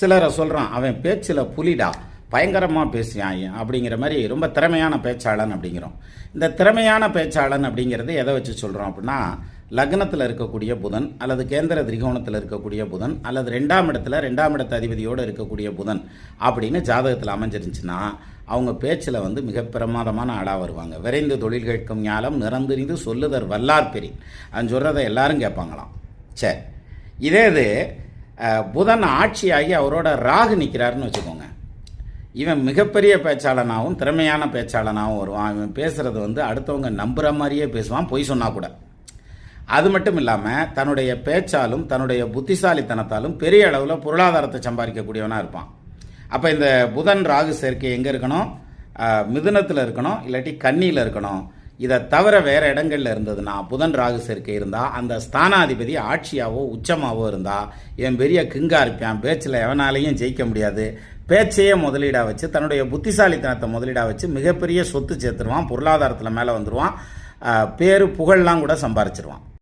சிலரை சொல்கிறான் அவன் பேச்சில் புலிடா பயங்கரமாக பேசுவான் அப்படிங்கிற மாதிரி ரொம்ப திறமையான பேச்சாளன் அப்படிங்கிறோம். இந்த திறமையான பேச்சாளன் அப்படிங்கிறது எதை வச்சு சொல்கிறோம் அப்படின்னா லக்னத்தில் இருக்கக்கூடிய புதன் அல்லது கேந்திர திரிகோணத்தில் இருக்கக்கூடிய புதன் அல்லது ரெண்டாம் இடத்துல ரெண்டாம் இடத்து அதிபதியோடு இருக்கக்கூடிய புதன் அப்படின்னு ஜாதகத்தில் அமைஞ்சிருந்துச்சுன்னா அவங்க பேச்சில் வந்து மிக பிரமாதமான ஆளாக வருவாங்க. விரைந்து தொழில் கேட்கும் ஞாலம் நிறந்திரிந்து சொல்லுதர் வல்லார் பெரிய அவன் சொல்கிறத எல்லாரும் கேட்பாங்களாம். சரி இதே இது புதன் ஆட்சியாகி அவரோட ராகு நிற்கிறாருன்னு வச்சுக்கோங்க. இவன் மிகப்பெரிய பேச்சாளனாகவும் திறமையான பேச்சாளனாகவும் வருவான். இவன் பேசுகிறது வந்து அடுத்தவங்க நம்புகிற மாதிரியே பேசுவான் பொய் சொன்னால் கூட. அது மட்டும் இல்லாமல் தன்னுடைய பேச்சாலும் தன்னுடைய புத்திசாலித்தனத்தாலும் பெரிய அளவில் பொருளாதாரத்தை சம்பாதிக்கக்கூடியவனாக இருப்பான். அப்போ இந்த புதன் ராகு சேர்க்கை எங்கே இருக்கணும்? மிதுனத்தில் இருக்கணும் இல்லாட்டி கன்னியில் இருக்கணும். இதை தவிர வேற இடங்களில் இருந்ததுன்னா புதன் ராகு சேர்க்கை இருந்தால் அந்த ஸ்தானாதிபதி ஆட்சியாவோ உச்சமாகவோ இருந்தால் இவன் பெரிய கிங்கா இருப்பான் பேச்சில் எவனாலையும் ஜெயிக்க முடியாது. பேச்சையே முதலீடாக வச்சு தன்னுடைய புத்திசாலித்தனத்தை முதலீடாக வச்சு மிகப்பெரிய சொத்து சேர்த்துருவான் பொருளாதாரத்தில் மேலே வந்துடுவான் பேரு புகழ்லாம் கூட சம்பாரிச்சிருவான்.